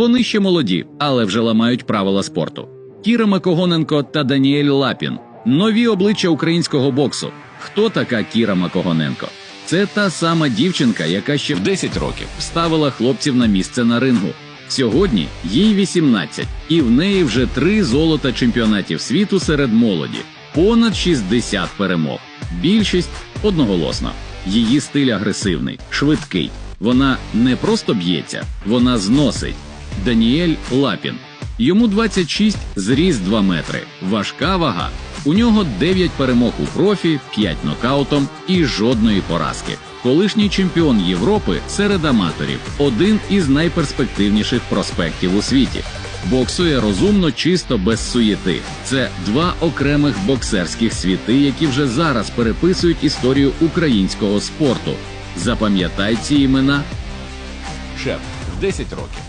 Вони ще молоді, але вже ламають правила спорту. Кіра Макогоненко та Даніель Лапін нові обличчя українського боксу. Хто така Кіра Макогоненко? Це та сама дівчинка, яка ще в 10 років ставила хлопців на місце на рингу. Сьогодні їй 18, і в неї вже три золота чемпіонатів світу серед молоді, понад 60 перемог. Більшість одноголосно. Її стиль агресивний, швидкий. Вона не просто б'ється, вона зносить. Даніель Лапін. Йому 26, зріс 2 метри, важка вага. У нього 9 перемог у профі, 5 нокаутом і жодної поразки. Колишній чемпіон Європи серед аматорів, один із найперспективніших проспектів у світі. Боксує розумно, чисто без суєти. Це два окремих боксерських світи, які вже зараз переписують історію українського спорту. Запам'ятай ці імена Шеф 10 років.